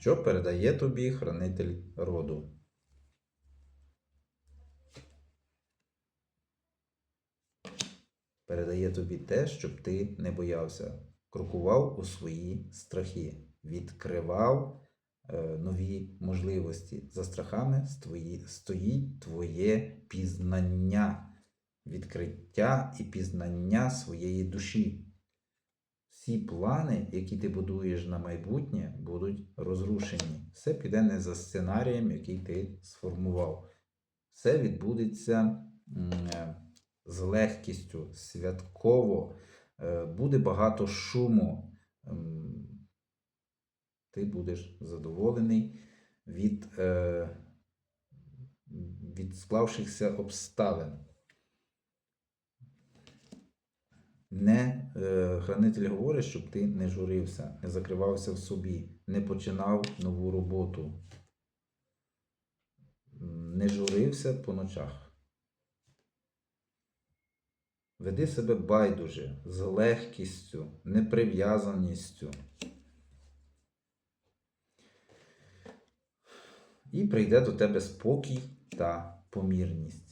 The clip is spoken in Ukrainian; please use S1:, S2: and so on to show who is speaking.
S1: що передає тобі хранитель роду. Передає тобі те, щоб ти не боявся, крокував у свої страхи, відкривав е, нові можливості. За страхами стої- стоїть твоє пізнання, відкриття і пізнання своєї душі. Всі плани, які ти будуєш на майбутнє, будуть розрушені. Все піде не за сценарієм, який ти сформував. Все відбудеться е, з легкістю, святково, е, буде багато шуму. Ти будеш задоволений від, е, від склавшихся обставин. Не хранитель говорить, щоб ти не журився, не закривався в собі, не починав нову роботу. Не журився по ночах. Веди себе байдуже, з легкістю, неприв'язаністю. І прийде до тебе спокій та помірність.